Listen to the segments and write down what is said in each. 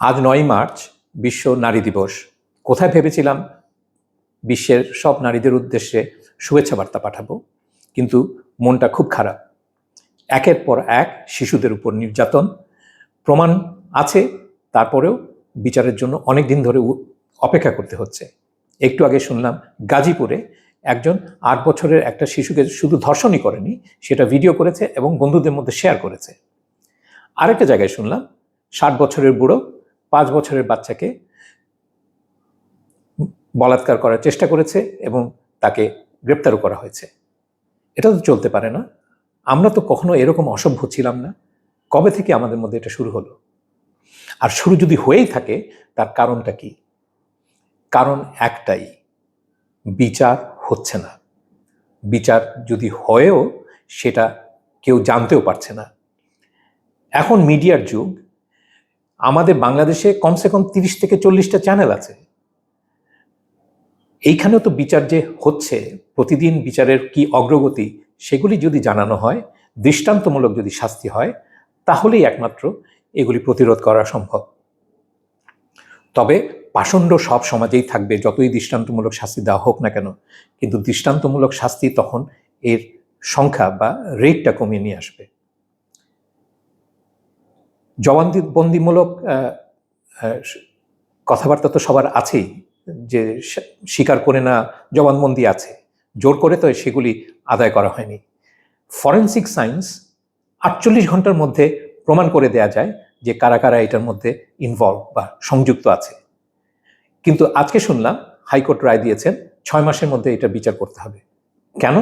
আজ নয় মার্চ, বিশ্ব নারী দিবস। কোথায় ভেবেছিলাম বিশ্বের সব নারীদের উদ্দেশ্যে শুভেচ্ছা বার্তা পাঠাবো, কিন্তু মনটা খুব খারাপ। একের পর এক শিশুদের উপর নির্যাতন। প্রমাণ আছে, তারপরেও বিচারের জন্য অনেক দিন ধরে অপেক্ষা করতে হচ্ছে। একটু আগে শুনলাম গাজীপুরে একজন আট বছরের একটা শিশুকে শুধু ধর্ষণই করেনি, সেটা ভিডিও করেছে এবং বন্ধুদের মধ্যে শেয়ার করেছে। আরেকটা জায়গায় শুনলাম, ষাট বছরের বুড়ো পাঁচ বছরের বাচ্চাকে বলাৎকার করার চেষ্টা করেছে এবং তাকে গ্রেপ্তারও করা হয়েছে। এটা তো চলতে পারে না। আমরা তো কখনো এরকম অসভ্য ছিলাম না। কবে থেকে আমাদের মধ্যে এটা শুরু হলো? আর শুরু যদি হয়েই থাকে, তার কারণটা কি? কারণ একটাই, বিচার হচ্ছে না। বিচার যদি হয়েও, সেটা কেউ জানতেও পারছে না। এখন মিডিয়ার যুগ আমাদের বাংলাদেশে কমসে কম তিরিশ থেকে চল্লিশটা চ্যানেল আছে। এইখানেও তো বিচার যে হচ্ছে, প্রতিদিন বিচারের কি অগ্রগতি, সেগুলি যদি জানানো হয়, দৃষ্টান্তমূলক যদি শাস্তি হয়, তাহলেই একমাত্র এগুলি প্রতিরোধ করা সম্ভব। তবে পাষণ্ড সব সমাজেই থাকবে, যতই দৃষ্টান্তমূলক শাস্তি দেওয়া হোক না কেন, কিন্তু দৃষ্টান্তমূলক শাস্তি তখন এর সংখ্যা বা রেটটা কমিয়ে নিয়ে আসবে। জবানবন্দিমূলক কথাবার্তা তো সবার আছেই, যে স্বীকার করে না জবানবন্দি আছে, জোর করে তো সেগুলি আদায় করা হয়নি। ফরেন্সিক সায়েন্স আটচল্লিশ ঘণ্টার মধ্যে প্রমাণ করে দেয়া যায় যে কারা কারা এটার মধ্যে ইনভলভ বা সংযুক্ত আছে। কিন্তু আজকে শুনলাম হাইকোর্ট রায় দিয়েছেন, ছয় মাসের মধ্যে এটা বিচার করতে হবে। কেন?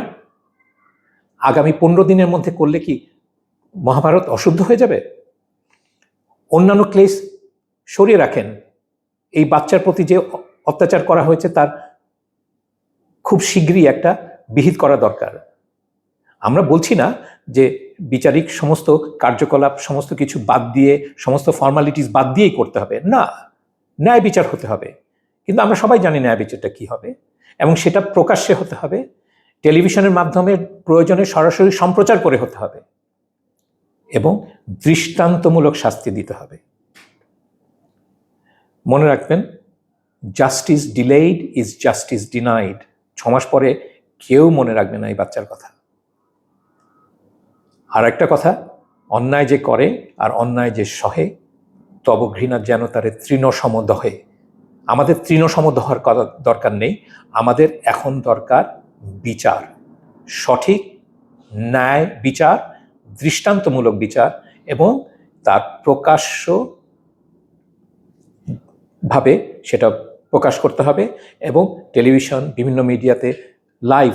আগামী পনেরো দিনের মধ্যে করলে কি মহাভারত অশুদ্ধ হয়ে যাবে? অন্যান্য ক্লেস সরিয়ে রাখেন। এই বাচ্চার প্রতি যে অত্যাচার করা হয়েছে তার খুব শীঘ্রই একটা বিহিত করা দরকার। আমরা বলছি না যে বিচারিক সমস্ত কার্যকলাপ, সমস্ত কিছু বাদ দিয়ে, সমস্ত ফর্মালিটিস বাদ দিয়েই করতে হবে। না, ন্যায় বিচার হতে হবে। কিন্তু আমরা সবাই জানি ন্যায় বিচারটা কী হবে। এবং সেটা প্রকাশ্যে হতে হবে। টেলিভিশনের মাধ্যমে প্রয়োজনে সরাসরি সম্প্রচার করে হতে হবে। এবং দৃষ্টান্তমূলক শাস্তি দিতে হবে। মনে রাখবেন justice delayed is justice denied ছমাস পরে কেউ মনে রাখবে না এই বাচ্চার কথা। আর একটা কথা, অন্যায় যে করে আর অন্যায় যে সহে, তব ঘৃণা যেন তারে তৃণসম দহে আমাদের তৃণসম দহার দরকার নেই, আমাদের এখন দরকার বিচার। সঠিক ন্যায় বিচার দৃষ্টান্তমূলক বিচার এবং তার প্রকাশ্য ভাবে সেটা প্রকাশ করতে হবে এবং টেলিভিশন, বিভিন্ন মিডিয়াতে লাইভ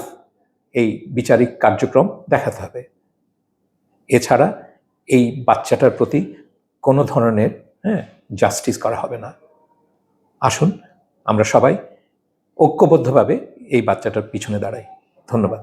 এই বিচারিক কার্যক্রম দেখাতে হবে। এছাড়া এই বাচ্চাটার প্রতি কোনো ধরনের হ্যাঁ জাস্টিস করা হবে না। আসুন আমরা সবাই ঐক্যবদ্ধভাবে এই বাচ্চাটার পিছনে দাঁড়াই। ধন্যবাদ।